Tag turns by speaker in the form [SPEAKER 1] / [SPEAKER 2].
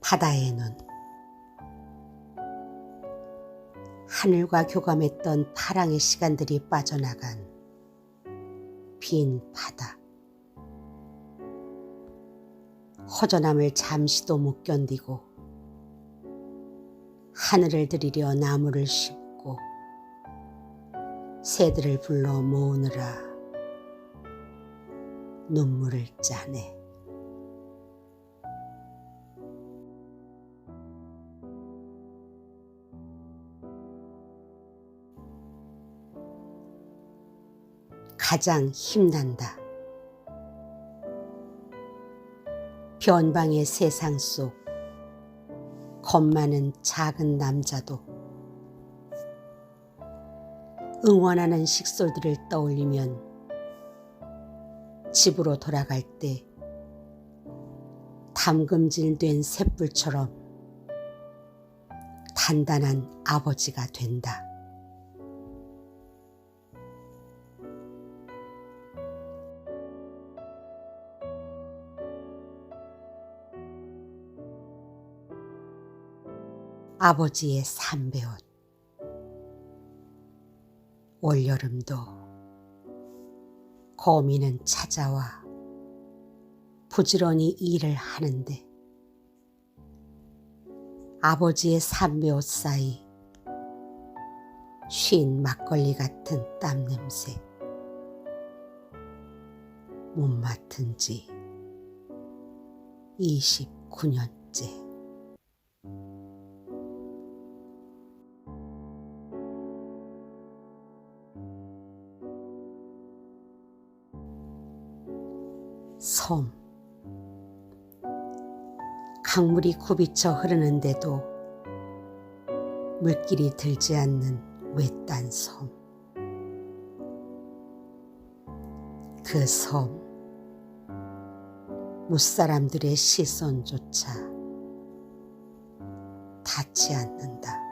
[SPEAKER 1] 바다의 눈 하늘과 교감했던 파랑의 시간들이 빠져나간 빈 바다 허전함을 잠시도 못 견디고 하늘을 들이려 나무를 심고 새들을 불러 모으느라 눈물을 짜네. 가장 힘난다. 변방의 세상 속 겁 많은 작은 남자도 응원하는 식솔들을 떠올리면 집으로 돌아갈 때 담금질된 쇳불처럼 단단한 아버지가 된다. 아버지의 삼배옷. 올여름도 거미는 찾아와 부지런히 일을 하는데 아버지의 삼배옷 사이 쉰 막걸리 같은 땀 냄새 못 맡은 지 29년째 섬 강물이 굽이쳐 흐르는데도 물길이 들지 않는 외딴 섬. 그 섬, 무사람들의 시선조차 닿지 않는다.